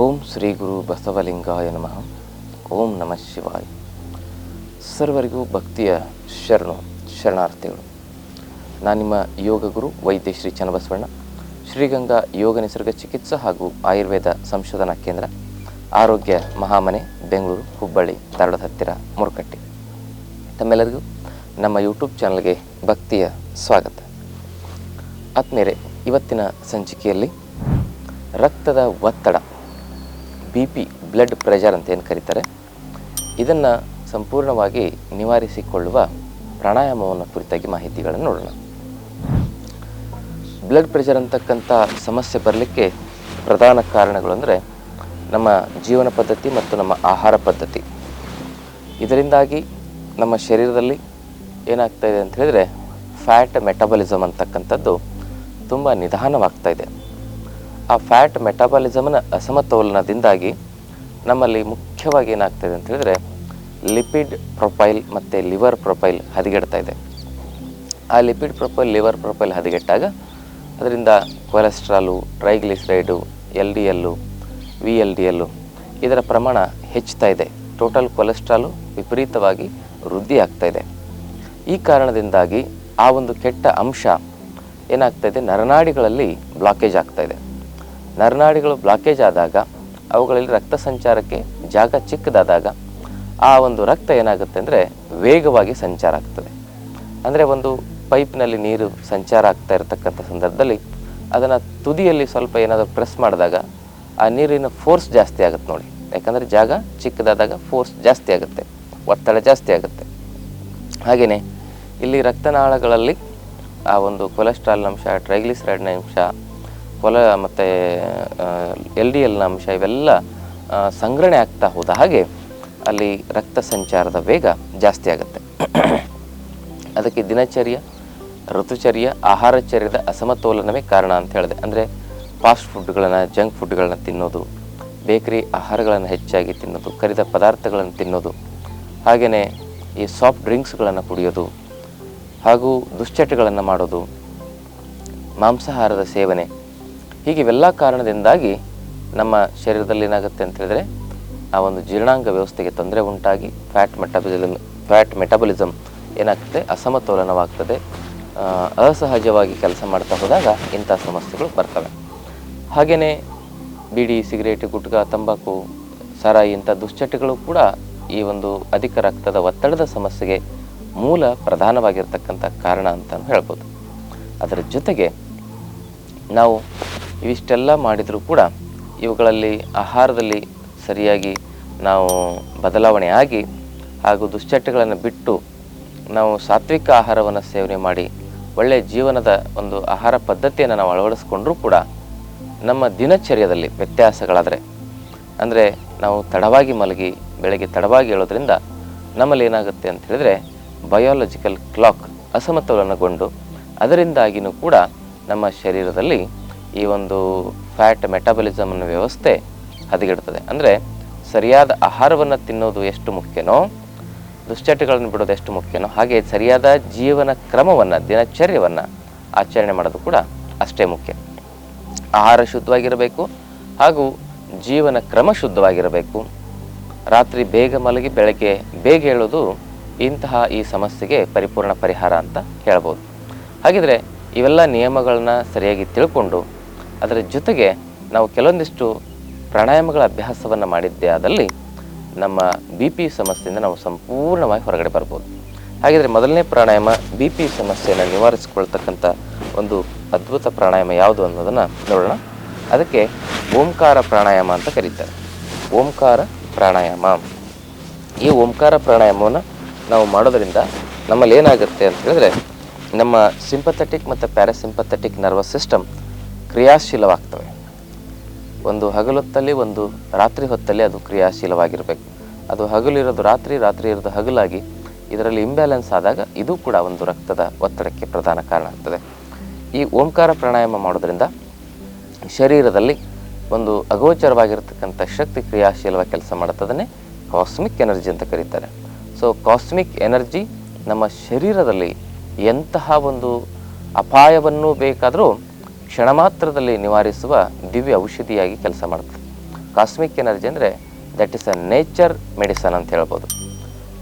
ಓಂ ಶ್ರೀ ಗುರು ಬಸವಲಿಂಗಾಯ ನಮಃ. ಓಂ ನಮಃ ಶಿವಾಯ. ಸರ್ವರಿಗೂ ಭಕ್ತಿಯ ಶರಣು, ಶರಣಾರ್ಥಿಗಳು. ನಾನು ನಿಮ್ಮ ಯೋಗ ಗುರು ವೈದ್ಯ ಶ್ರೀ ಚನ್ನಬಸವಣ್ಣ, ಶ್ರೀಗಂಗಾ ಯೋಗ ನಿಸರ್ಗ ಚಿಕಿತ್ಸಾ ಹಾಗೂ ಆಯುರ್ವೇದ ಸಂಶೋಧನಾ ಕೇಂದ್ರ, ಆರೋಗ್ಯ ಮಹಾಮನೆ, ಬೆಂಗಳೂರು, ಹುಬ್ಬಳ್ಳಿ ತರಳದ ಹತ್ತಿರ, ಮುರುಕಟ್ಟಿ. ತಮ್ಮೆಲ್ಲರಿಗೂ ನಮ್ಮ ಯೂಟ್ಯೂಬ್ ಚಾನಲ್ಗೆ ಭಕ್ತಿಯ ಸ್ವಾಗತ. ಆತ್ಮೇರೆ ಇವತ್ತಿನ ಸಂಚಿಕೆಯಲ್ಲಿ ರಕ್ತದ ಒತ್ತಡ ಬಿ ಪಿ ಬ್ಲಡ್ ಪ್ರೆಷರ್ ಅಂತ ಏನು ಕರೀತಾರೆ, ಇದನ್ನು ಸಂಪೂರ್ಣವಾಗಿ ನಿವಾರಿಸಿಕೊಳ್ಳುವ ಪ್ರಾಣಾಯಾಮವನ್ನು ಕುರಿತಾಗಿ ಮಾಹಿತಿಗಳನ್ನು ನೋಡೋಣ. ಬ್ಲಡ್ ಪ್ರೆಷರ್ ಅಂತಕ್ಕಂಥ ಸಮಸ್ಯೆ ಬರಲಿಕ್ಕೆ ಪ್ರಧಾನ ಕಾರಣಗಳು ಅಂದರೆ ನಮ್ಮ ಜೀವನ ಪದ್ಧತಿ ಮತ್ತು ನಮ್ಮ ಆಹಾರ ಪದ್ಧತಿ. ಇದರಿಂದಾಗಿ ನಮ್ಮ ಶರೀರದಲ್ಲಿ ಏನಾಗ್ತಾ ಇದೆ ಅಂತ ಹೇಳಿದರೆ ಫ್ಯಾಟ್ ಮೆಟಬಲಿಸಮ್ ಅಂತಕ್ಕಂಥದ್ದು ತುಂಬ ನಿಧಾನವಾಗ್ತಾ ಇದೆ. ಆ ಫ್ಯಾಟ್ ಮೆಟಾಬಾಲಿಸಮ್ನ ಅಸಮತೋಲನದಿಂದಾಗಿ ನಮ್ಮಲ್ಲಿ ಮುಖ್ಯವಾಗಿ ಏನಾಗ್ತದೆ ಅಂತ ಹೇಳಿದ್ರೆ ಲಿಪಿಡ್ ಪ್ರೊಫೈಲ್ ಮತ್ತು ಲಿವರ್ ಪ್ರೊಫೈಲ್ ಹದಗೆಡ್ತಾ ಇದೆ. ಆ ಲಿಪಿಡ್ ಪ್ರೊಫೈಲ್ ಲಿವರ್ ಪ್ರೊಫೈಲ್ ಹದಗೆಟ್ಟಾಗ ಅದರಿಂದ cholesterol triglyceride L D L V L D L ಇದರ ಪ್ರಮಾಣ ಹೆಚ್ಚುತ್ತಾ ಇದೆ. ಟೋಟಲ್ ಕೊಲೆಸ್ಟ್ರಾಲು ವಿಪರೀತವಾಗಿ ವೃದ್ಧಿ ಆಗ್ತಾ ಇದೆ. ಈ ಕಾರಣದಿಂದಾಗಿ ಆ ಒಂದು ಕೆಟ್ಟ ಅಂಶ ಏನಾಗ್ತಾ ಇದೆ? ನರನಾಡಿಗಳಲ್ಲಿ ಬ್ಲಾಕೇಜ್ ಆಗ್ತಾ ಇದೆ. ನರನಾಡಿಗಳು ಬ್ಲಾಕೇಜ್ ಆದಾಗ, ಅವುಗಳಲ್ಲಿ ರಕ್ತ ಸಂಚಾರಕ್ಕೆ ಜಾಗ ಚಿಕ್ಕದಾದಾಗ, ಆ ಒಂದು ರಕ್ತ ಏನಾಗುತ್ತೆ ಅಂದರೆ ವೇಗವಾಗಿ ಸಂಚಾರ ಆಗ್ತದೆ. ಅಂದರೆ ಒಂದು ಪೈಪ್ನಲ್ಲಿ ನೀರು ಸಂಚಾರ ಆಗ್ತಾ ಇರತಕ್ಕಂಥ ಸಂದರ್ಭದಲ್ಲಿ ಅದನ್ನು ತುದಿಯಲ್ಲಿ ಸ್ವಲ್ಪ ಏನಾದರೂ ಪ್ರೆಸ್ ಮಾಡಿದಾಗ, ಆ ನೀರಿನ ಫೋರ್ಸ್ ಜಾಸ್ತಿ ಆಗುತ್ತೆ ನೋಡಿ. ಯಾಕಂದರೆ ಜಾಗ ಚಿಕ್ಕದಾದಾಗ ಫೋರ್ಸ್ ಜಾಸ್ತಿ ಆಗುತ್ತೆ, ಒತ್ತಡ ಜಾಸ್ತಿ ಆಗುತ್ತೆ. ಹಾಗೆಯೇ ಇಲ್ಲಿ ರಕ್ತನಾಳಗಳಲ್ಲಿ ಆ ಒಂದು ಕೊಲೆಸ್ಟ್ರಾಲ್ ಅಂಶ ಟ್ರೈಗ್ಲಿಸರೈಡ್ನ ಅಂಶ ಕೊಲ ಮತ್ತು ಎಲ್ ಡಿ ಎಲ್ನ ಅಂಶ ಇವೆಲ್ಲ ಸಂಗ್ರಹಣೆ ಆಗ್ತಾ ಹೋದ ಹಾಗೆ ಅಲ್ಲಿ ರಕ್ತ ಸಂಚಾರದ ವೇಗ ಜಾಸ್ತಿ ಆಗುತ್ತೆ. ಅದಕ್ಕೆ ದಿನಚರ್ಯ, ಋತುಚರ್ಯ ಆಹಾರಚರ್ಯದ ಅಸಮತೋಲನವೇ ಕಾರಣ ಅಂತ ಹೇಳಿದೆ. ಅಂದರೆ ಫಾಸ್ಟ್ ಫುಡ್ಗಳನ್ನು, ಜಂಕ್ ಫುಡ್ಗಳನ್ನ ತಿನ್ನೋದು, ಬೇಕರಿ ಆಹಾರಗಳನ್ನು ಹೆಚ್ಚಾಗಿ ತಿನ್ನೋದು, ಕರಿದ ಪದಾರ್ಥಗಳನ್ನು ತಿನ್ನೋದು ಹಾಗೆಯೇ ಈ ಸಾಫ್ಟ್ ಡ್ರಿಂಕ್ಸ್ಗಳನ್ನು ಕುಡಿಯೋದು, ಹಾಗೂ ದುಶ್ಚಟಗಳನ್ನು ಮಾಡೋದು, ಮಾಂಸಾಹಾರದ ಸೇವನೆ ಹೀಗೆ ಇವೆಲ್ಲ ಕಾರಣದಿಂದಾಗಿ ನಮ್ಮ ಶರೀರದಲ್ಲಿ ಏನಾಗುತ್ತೆ ಅಂತ ಹೇಳಿದ್ರೆ, ಆ ಒಂದು ಜೀರ್ಣಾಂಗ ವ್ಯವಸ್ಥೆಗೆ ತೊಂದರೆ ಉಂಟಾಗಿ ಫ್ಯಾಟ್ ಮೆಟಬಲಿಸಮ್ ಫ್ಯಾಟ್ ಮೆಟಬಲಿಸಮ್ ಏನಾಗ್ತದೆ? ಅಸಮತೋಲನವಾಗ್ತದೆ. ಅಸಹಜವಾಗಿ ಕೆಲಸ ಮಾಡ್ತಾ ಹೋದಾಗ ಇಂಥ ಸಮಸ್ಯೆಗಳು ಬರ್ತವೆ. ಹಾಗೆಯೇ ಬೀಡಿ, ಸಿಗರೇಟ್, ಗುಟ್ಕಾ, ತಂಬಾಕು, ಸರಾಯಿ ಇಂಥ ದುಶ್ಚಟಗಳು ಕೂಡ ಈ ಒಂದು ಅಧಿಕ ರಕ್ತದ ಒತ್ತಡದ ಸಮಸ್ಯೆಗೆ ಮೂಲ ಪ್ರಧಾನವಾಗಿರ್ತಕ್ಕಂಥ ಕಾರಣ ಅಂತ ಹೇಳ್ಬೋದು. ಅದರ ಜೊತೆಗೆ ನಾವು ಇವಿಷ್ಟೆಲ್ಲ ಮಾಡಿದರೂ ಕೂಡ ಇವುಗಳಲ್ಲಿ ಆಹಾರದಲ್ಲಿ ಸರಿಯಾಗಿ ನಾವು ಬದಲಾವಣೆ ಆಗಿ ಹಾಗೂ ದುಶ್ಚಟಗಳನ್ನು ಬಿಟ್ಟು ನಾವು ಸಾತ್ವಿಕ ಆಹಾರವನ್ನು ಸೇವನೆ ಮಾಡಿ ಒಳ್ಳೆಯ ಜೀವನದ ಒಂದು ಆಹಾರ ಪದ್ಧತಿಯನ್ನು ನಾವು ಅಳವಡಿಸ್ಕೊಂಡ್ರೂ ಕೂಡ ನಮ್ಮ ದಿನಚರ್ಯದಲ್ಲಿ ವ್ಯತ್ಯಾಸಗಳಾದರೆ, ಅಂದರೆ ನಾವು ತಡವಾಗಿ ಮಲಗಿ, ಬೆಳಗ್ಗೆ ತಡವಾಗಿ ಹೇಳೋದ್ರಿಂದ ನಮ್ಮಲ್ಲಿ ಏನಾಗುತ್ತೆ ಅಂತ ಹೇಳಿದ್ರೆ ಬಯೋಲಾಜಿಕಲ್ ಕ್ಲಾಕ್ ಅಸಮತೋಲನಗೊಂಡು ಅದರಿಂದಾಗಿಯೂ ಕೂಡ ನಮ್ಮ ಶರೀರದಲ್ಲಿ ಈ ಒಂದು ಫ್ಯಾಟ್ ಮೆಟಾಬಲಿಸಮ್ನ ವ್ಯವಸ್ಥೆ ಹದಗೆಡ್ತದೆ. ಅಂದರೆ ಸರಿಯಾದ ಆಹಾರವನ್ನು ತಿನ್ನೋದು ಎಷ್ಟು ಮುಖ್ಯನೋ, ದುಶ್ಚಟಗಳನ್ನು ಬಿಡೋದು ಎಷ್ಟು ಮುಖ್ಯನೋ, ಹಾಗೆ ಸರಿಯಾದ ಜೀವನ ಕ್ರಮವನ್ನು, ದಿನಚರ್ಯವನ್ನು ಆಚರಣೆ ಮಾಡೋದು ಕೂಡ ಅಷ್ಟೇ ಮುಖ್ಯ. ಆಹಾರ ಶುದ್ಧವಾಗಿರಬೇಕು ಹಾಗೂ ಜೀವನ ಕ್ರಮ ಶುದ್ಧವಾಗಿರಬೇಕು. ರಾತ್ರಿ ಬೇಗ ಮಲಗಿ ಬೆಳಗ್ಗೆ ಬೇಗ ಹೇಳೋದು ಇಂತಹ ಈ ಸಮಸ್ಯೆಗೆ ಪರಿಪೂರ್ಣ ಪರಿಹಾರ ಅಂತ ಹೇಳ್ಬೋದು. ಹಾಗಿದ್ರೆ ಇವೆಲ್ಲ ನಿಯಮಗಳನ್ನ ಸರಿಯಾಗಿ ತಿಳ್ಕೊಂಡು ಅದರ ಜೊತೆಗೆ ನಾವು ಕೆಲವೊಂದಿಷ್ಟು ಪ್ರಾಣಾಯಾಮಗಳ ಅಭ್ಯಾಸವನ್ನು ಮಾಡಿದ್ದೇ ಆದಲ್ಲಿ ನಮ್ಮ ಬಿ ಪಿ ಸಮಸ್ಯೆಯಿಂದ ನಾವು ಸಂಪೂರ್ಣವಾಗಿ ಹೊರಗಡೆ ಬರ್ಬೋದು. ಹಾಗಿದ್ರೆ ಮೊದಲನೇ ಪ್ರಾಣಾಯಾಮ ಬಿ ಪಿ ಸಮಸ್ಯೆಯನ್ನು ನಿವಾರಿಸಿಕೊಳ್ತಕ್ಕಂಥ ಒಂದು ಅದ್ಭುತ ಪ್ರಾಣಾಯಾಮ ಯಾವುದು ಅನ್ನೋದನ್ನು ನೋಡೋಣ. ಅದಕ್ಕೆ ಓಂಕಾರ ಪ್ರಾಣಾಯಾಮ ಅಂತ ಕರೀತಾರೆ. ಓಂಕಾರ ಪ್ರಾಣಾಯಾಮ. ಈ ಓಂಕಾರ ಪ್ರಾಣಾಯಾಮವನ್ನು ನಾವು ಮಾಡೋದರಿಂದ ನಮ್ಮಲ್ಲಿ ಏನಾಗುತ್ತೆ ಅಂತ ಹೇಳಿದ್ರೆ ನಮ್ಮ ಸಿಂಪಥೆಟಿಕ್ ಮತ್ತು ಪ್ಯಾರಾಸಿಂಪಥೆಟಿಕ್ ನರ್ವಸ್ ಸಿಸ್ಟಮ್ ಕ್ರಿಯಾಶೀಲವಾಗ್ತವೆ. ಒಂದು ಹಗಲೊತ್ತಲ್ಲಿ, ಒಂದು ರಾತ್ರಿ ಹೊತ್ತಲ್ಲಿ ಅದು ಕ್ರಿಯಾಶೀಲವಾಗಿರಬೇಕು. ಅದು ಹಗಲಿರೋದು ರಾತ್ರಿ ರಾತ್ರಿ ಇರೋದು ಹಗಲಾಗಿ ಇದರಲ್ಲಿ ಇಂಬ್ಯಾಲೆನ್ಸ್ ಆದಾಗ ಇದು ಕೂಡ ಒಂದು ರಕ್ತದ ಒತ್ತಡಕ್ಕೆ ಪ್ರಧಾನ ಕಾರಣ ಆಗ್ತದೆ. ಈ ಓಂಕಾರ ಪ್ರಾಣಾಯಾಮ ಮಾಡೋದ್ರಿಂದ ಶರೀರದಲ್ಲಿ ಒಂದು ಅಗೋಚರವಾಗಿರ್ತಕ್ಕಂಥ ಶಕ್ತಿ ಕ್ರಿಯಾಶೀಲವಾಗಿ ಕೆಲಸ ಮಾಡುತ್ತದನ್ನೇ ಕಾಸ್ಮಿಕ್ ಎನರ್ಜಿ ಅಂತ ಕರೀತಾರೆ. ಸೊ ಕಾಸ್ಮಿಕ್ ಎನರ್ಜಿ ನಮ್ಮ ಶರೀರದಲ್ಲಿ ಎಂತಹ ಒಂದು ಅಪಾಯವನ್ನು ಬೇಕಾದರೂ ಕ್ಷಣ ಮಾತ್ರದಲ್ಲಿ ನಿವಾರಿಸುವ ದಿವ್ಯ ಔಷಧಿಯಾಗಿ ಕೆಲಸ ಮಾಡುತ್ತೆ. ಕಾಸ್ಮಿಕ್ ಎನರ್ಜಿ ಅಂದರೆ that is a nature medicine ಅಂತ ಹೇಳ್ಬೋದು.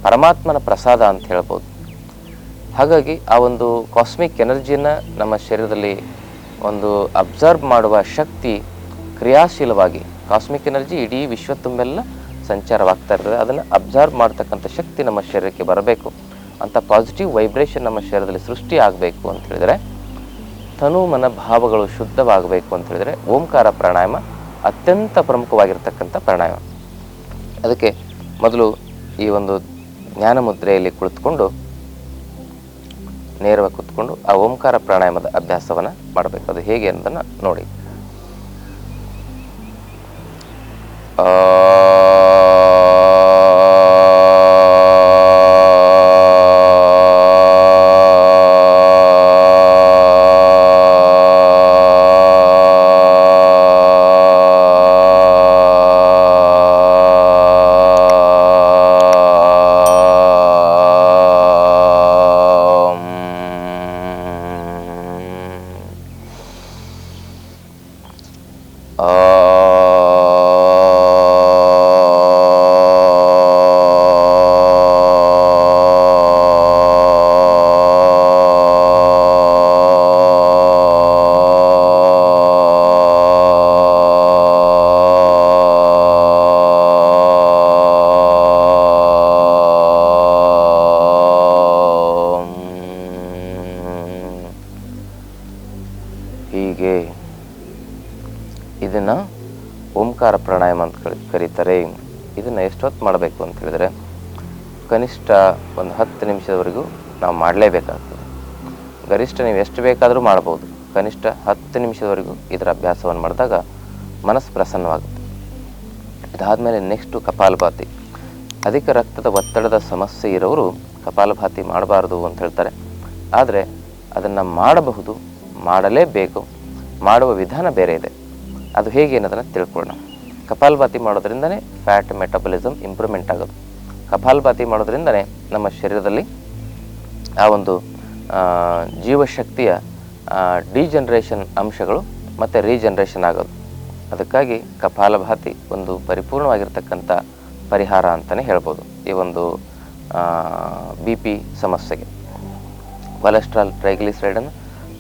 ಪರಮಾತ್ಮನ ಪ್ರಸಾದ ಅಂತ ಹೇಳ್ಬೋದು. ಹಾಗಾಗಿ ಆ ಒಂದು ಕಾಸ್ಮಿಕ್ ಎನರ್ಜಿನ ನಮ್ಮ ಶರೀರದಲ್ಲಿ ಒಂದು ಅಬ್ಸರ್ವ್ ಮಾಡುವ ಶಕ್ತಿ ಕ್ರಿಯಾಶೀಲವಾಗಿ ಕಾಸ್ಮಿಕ್ ಎನರ್ಜಿ ಇಡೀ ವಿಶ್ವ ತುಂಬೆಲ್ಲ ಸಂಚಾರವಾಗ್ತಾ ಇರ್ತದೆ. ಅದನ್ನು ಅಬ್ಸರ್ವ್ ಮಾಡ್ತಕ್ಕಂಥ ಶಕ್ತಿ ನಮ್ಮ ಶರೀರಕ್ಕೆ ಬರಬೇಕು. ಅಂತ ಪಾಸಿಟಿವ್ ವೈಬ್ರೇಷನ್ ನಮ್ಮ ಶರೀರದಲ್ಲಿ ಸೃಷ್ಟಿ ಆಗಬೇಕು ಅಂತ ಹೇಳಿದರೆ ತನು ಮನ ಭಾವಗಳು ಶುದ್ಧವಾಗಬೇಕು ಅಂತ ಹೇಳಿದರೆ ಓಂಕಾರ ಪ್ರಾಣಾಯಾಮ ಅತ್ಯಂತ ಪ್ರಮುಖವಾಗಿರ್ತಕ್ಕಂಥ ಪ್ರಾಣಾಯಾಮ. ಅದಕ್ಕೆ ಮೊದಲು ಈ ಒಂದು ಜ್ಞಾನ ಮುದ್ರೆಯಲ್ಲಿ ಕುಳಿತುಕೊಂಡು, ನೇರವಾಗಿ ಕುತ್ಕೊಂಡು ಆ ಓಂಕಾರ ಪ್ರಾಣಾಯಾಮದ ಅಭ್ಯಾಸವನ್ನು ಮಾಡಬೇಕು. ಅದು ಹೇಗೆ ಅನ್ನೋದನ್ನು ನೋಡಿ. ಕರೀತಾರೆ. ಇದನ್ನು ಎಷ್ಟೊತ್ತು ಮಾಡಬೇಕು ಅಂತ ಹೇಳಿದ್ರೆ ಕನಿಷ್ಠ ಒಂದು ಹತ್ತು ನಿಮಿಷದವರೆಗೂ ನಾವು ಮಾಡಲೇಬೇಕಾಗ್ತದೆ. ಗರಿಷ್ಠ ನೀವು ಎಷ್ಟು ಬೇಕಾದರೂ ಮಾಡ್ಬೋದು. ಕನಿಷ್ಠ ಹತ್ತು ನಿಮಿಷದವರೆಗೂ ಇದರ ಅಭ್ಯಾಸವನ್ನು ಮಾಡಿದಾಗ ಮನಸ್ಸು ಪ್ರಸನ್ನವಾಗುತ್ತೆ. ಇದಾದಮೇಲೆ ನೆಕ್ಸ್ಟು ಕಪಾಲಭಾತಿ. ಅಧಿಕ ರಕ್ತದ ಒತ್ತಡದ ಸಮಸ್ಯೆ ಇರೋರು ಕಪಾಲಭಾತಿ ಮಾಡಬಾರ್ದು ಅಂತ ಹೇಳ್ತಾರೆ. ಆದರೆ ಅದನ್ನು ಮಾಡಬಹುದು, ಮಾಡಲೇಬೇಕು, ಮಾಡುವ ವಿಧಾನ ಬೇರೆ ಇದೆ. ಅದು ಹೇಗೆ ಅನ್ನೋದನ್ನು ತಿಳ್ಕೊಳ್ಳೋಣ. ಕಪಾಲಭಾತಿ ಮಾಡೋದ್ರಿಂದನೇ ಫ್ಯಾಟ್ ಮೆಟಬಲಿಸಮ್ ಇಂಪ್ರೂವ್ಮೆಂಟ್ ಆಗೋದು. ಕಪಾಲಭಾತಿ ಮಾಡೋದ್ರಿಂದನೇ ನಮ್ಮ ಶರೀರದಲ್ಲಿ ಆ ಒಂದು ಜೀವಶಕ್ತಿಯ ಡಿಜನ್ರೇಷನ್ ಅಂಶಗಳು ಮತ್ತು ರೀಜನ್ರೇಷನ್ ಆಗೋದು. ಅದಕ್ಕಾಗಿ ಕಪಾಲಭಾತಿ ಒಂದು ಪರಿಪೂರ್ಣವಾಗಿರ್ತಕ್ಕಂಥ ಪರಿಹಾರ ಅಂತಲೇ ಹೇಳ್ಬೋದು. ಈ ಒಂದು ಬಿ ಪಿ ಸಮಸ್ಯೆಗೆ. ಕೊಲೆಸ್ಟ್ರಾಲ್ ಟ್ರೈಗ್ಲಿಸೈಡನ್ನು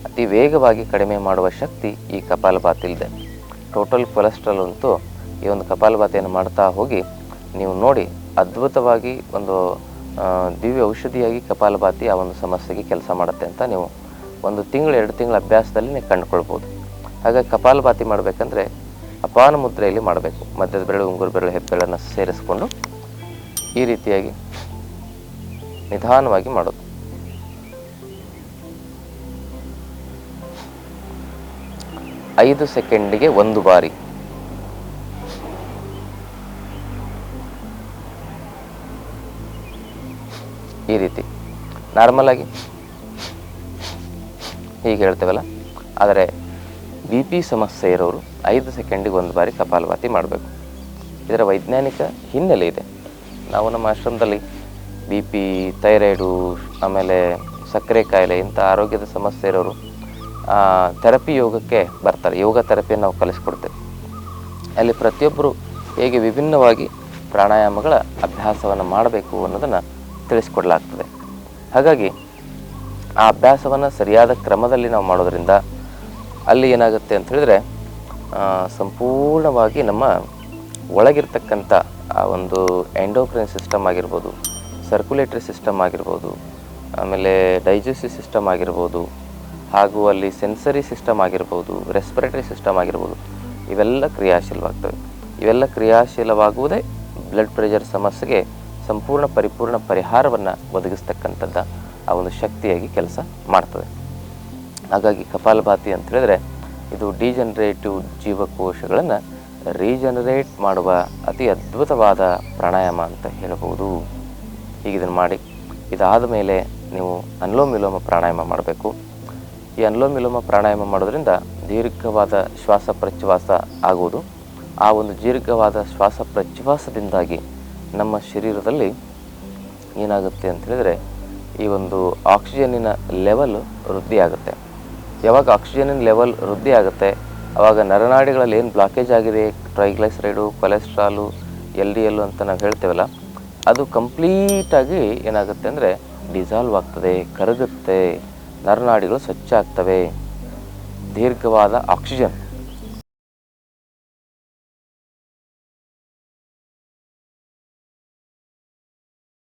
ಅತಿ ವೇಗವಾಗಿ ಕಡಿಮೆ ಮಾಡುವ ಶಕ್ತಿ ಈ ಕಪಾಲಭಾತಿಲಿದೆ. ಟೋಟಲ್ ಕೊಲೆಸ್ಟ್ರಾಲ್ ಅಂತೂ ಈ ಒಂದು ಕಪಾಲಭಾತಿಯನ್ನು ಮಾಡ್ತಾ ಹೋಗಿ ನೀವು ನೋಡಿ ಅದ್ಭುತವಾಗಿ ಒಂದು ದಿವ್ಯ ಔಷಧಿಯಾಗಿ ಕಪಾಲಭಾತಿ ಆ ಒಂದು ಸಮಸ್ಯೆಗೆ ಕೆಲಸ ಮಾಡುತ್ತೆ ಅಂತ ನೀವು ಒಂದು ತಿಂಗಳು, ಎರಡು ತಿಂಗಳ ಅಭ್ಯಾಸದಲ್ಲಿ ನೀವು ಕಂಡುಕೊಳ್ಬೋದು. ಹಾಗಾಗಿ ಕಪಾಲಭಾತಿ ಮಾಡಬೇಕಂದ್ರೆ ಅಪಾನ ಮುದ್ರೆಯಲ್ಲಿ ಮಾಡಬೇಕು. ಮಧ್ಯದ ಬೆರಳು, ಉಂಗುರು ಬೆರಳು, ಹೆಬ್ಬೆರಳನ್ನು ಸೇರಿಸ್ಕೊಂಡು ಈ ರೀತಿಯಾಗಿ ನಿಧಾನವಾಗಿ ಮಾಡೋದು. ಐದು ಸೆಕೆಂಡಿಗೆ ಒಂದು ಬಾರಿ. ನಾರ್ಮಲ್ ಆಗಿ. ಹೀಗೆ ಹೇಳ್ತೇವಲ್ಲ. ಆದರೆ ಬಿ ಪಿ ಸಮಸ್ಯೆ ಇರೋರು ಐದು ಸೆಕೆಂಡಿಗೆ ಒಂದು ಬಾರಿ ಕಪಾಲಭಾತಿ ಮಾಡಬೇಕು. ಇದರ ವೈಜ್ಞಾನಿಕ ಹಿನ್ನೆಲೆ ಇದೆ. ನಾವು ನಮ್ಮ ಆಶ್ರಮದಲ್ಲಿ ಬಿ ಪಿ ಥೈರಾಯ್ಡು, ಆಮೇಲೆ ಸಕ್ಕರೆ ಕಾಯಿಲೆ ಇಂಥ ಆರೋಗ್ಯದ ಸಮಸ್ಯೆ ಇರೋರು ಥೆರಪಿ ಯೋಗಕ್ಕೆ ಬರ್ತಾರೆ. ಯೋಗ ಥೆರಪಿಯನ್ನು ನಾವು ಕಲಿಸ್ಕೊಡ್ತೇವೆ. ಅಲ್ಲಿ ಪ್ರತಿಯೊಬ್ಬರು ಹೇಗೆ ವಿಭಿನ್ನವಾಗಿ ಪ್ರಾಣಾಯಾಮಗಳ ಅಭ್ಯಾಸವನ್ನು ಮಾಡಬೇಕು ಅನ್ನೋದನ್ನು ತಿಳಿಸ್ಕೊಡ್ಲಾಗ್ತದೆ. ಹಾಗಾಗಿ ಆ ಅಭ್ಯಾಸವನ್ನು ಸರಿಯಾದ ಕ್ರಮದಲ್ಲಿ ನಾವು ಮಾಡೋದರಿಂದ ಅಲ್ಲಿ ಏನಾಗುತ್ತೆ ಅಂತ ಹೇಳಿದ್ರೆ ಸಂಪೂರ್ಣವಾಗಿ ನಮ್ಮ ಒಳಗಿರ್ತಕ್ಕಂಥ ಆ ಒಂದು ಎಂಡೋಕ್ರೈನ್ ಸಿಸ್ಟಮ್ ಆಗಿರ್ಬೋದು ಸರ್ಕ್ಯುಲೇಟರಿ ಸಿಸ್ಟಮ್ ಆಗಿರ್ಬೋದು, ಆಮೇಲೆ ಡೈಜೆಸ್ಟಿವ್ ಸಿಸ್ಟಮ್ ಆಗಿರ್ಬೋದು, ಹಾಗೂ ಅಲ್ಲಿ ಸೆನ್ಸರಿ ಸಿಸ್ಟಮ್ ಆಗಿರ್ಬೋದು ರೆಸ್ಪಿರೇಟರಿ ಸಿಸ್ಟಮ್ ಆಗಿರ್ಬೋದು, ಇವೆಲ್ಲ ಕ್ರಿಯಾಶೀಲವಾಗ್ತವೆ. ಇವೆಲ್ಲ ಕ್ರಿಯಾಶೀಲವಾಗುವುದೇ ಬ್ಲಡ್ ಪ್ರೆಷರ್ ಸಮಸ್ಯೆಗೆ ಸಂಪೂರ್ಣ ಪರಿಪೂರ್ಣ ಪರಿಹಾರವನ್ನು ಒದಗಿಸ್ತಕ್ಕಂಥದ್ದ ಆ ಒಂದು ಶಕ್ತಿಯಾಗಿ ಕೆಲಸ ಮಾಡ್ತದೆ. ಹಾಗಾಗಿ ಕಪಾಲಭಾತಿ ಅಂತ ಹೇಳಿದ್ರೆ ಇದು ಡಿಜನರೇಟಿವ್ ಜೀವಕೋಶಗಳನ್ನು ರೀಜನರೇಟ್ ಮಾಡುವ ಅತಿ ಅದ್ಭುತವಾದ ಪ್ರಾಣಾಯಾಮ ಅಂತ ಹೇಳಬಹುದು. ಈಗ ಇದನ್ನು ಮಾಡಿ ಇದಾದ ಮೇಲೆ ನೀವು ಅನುಲೋಮ ವಿಲೋಮ ಪ್ರಾಣಾಯಾಮ ಮಾಡಬೇಕು. ಈ ಅನುಲೋಮ ವಿಲೋಮ ಪ್ರಾಣಾಯಾಮ ಮಾಡೋದ್ರಿಂದ ದೀರ್ಘವಾದ ಶ್ವಾಸ ಪ್ರಚ್ಛ್ವಾಸ ಆಗುವುದು. ಆ ಒಂದು ದೀರ್ಘವಾದ ಶ್ವಾಸ ಪ್ರಶ್ವಾಸದಿಂದಾಗಿ ನಮ್ಮ ಶರೀರದಲ್ಲಿ ಏನಾಗುತ್ತೆ ಅಂತ ಹೇಳಿದರೆ, ಈ ಒಂದು ಆಕ್ಸಿಜನಿನ ಲೆವೆಲ್ ವೃದ್ಧಿ ಆಗುತ್ತೆ. ಯಾವಾಗ ಆಕ್ಸಿಜನಿನ ಲೆವೆಲ್ ವೃದ್ಧಿ ಆಗುತ್ತೆ? ಆವಾಗ ನರನಾಡಿಗಳಲ್ಲಿ ಏನು ಬ್ಲಾಕೇಜ್ ಆಗಿದೆ? ಟ್ರೈಗ್ಲೈಸರೈಡು ಕೊಲೆಸ್ಟ್ರಾಲು ಎಲ್ ಡಿ ಎಲ್ಲು ಅಂತ ನಾವು ಹೇಳ್ತೇವಲ್ಲ, ಅದು ಕಂಪ್ಲೀಟಾಗಿ ಏನಾಗುತ್ತೆ ಅಂದರೆ ಡಿಸಾಲ್ವ್ ಆಗ್ತದೆ, ಕರಗುತ್ತೆ. ನರನಾಡಿಗಳು ಸ್ವಚ್ಛ ಆಗ್ತವೆ. ದೀರ್ಘವಾದ ಆಕ್ಸಿಜನ್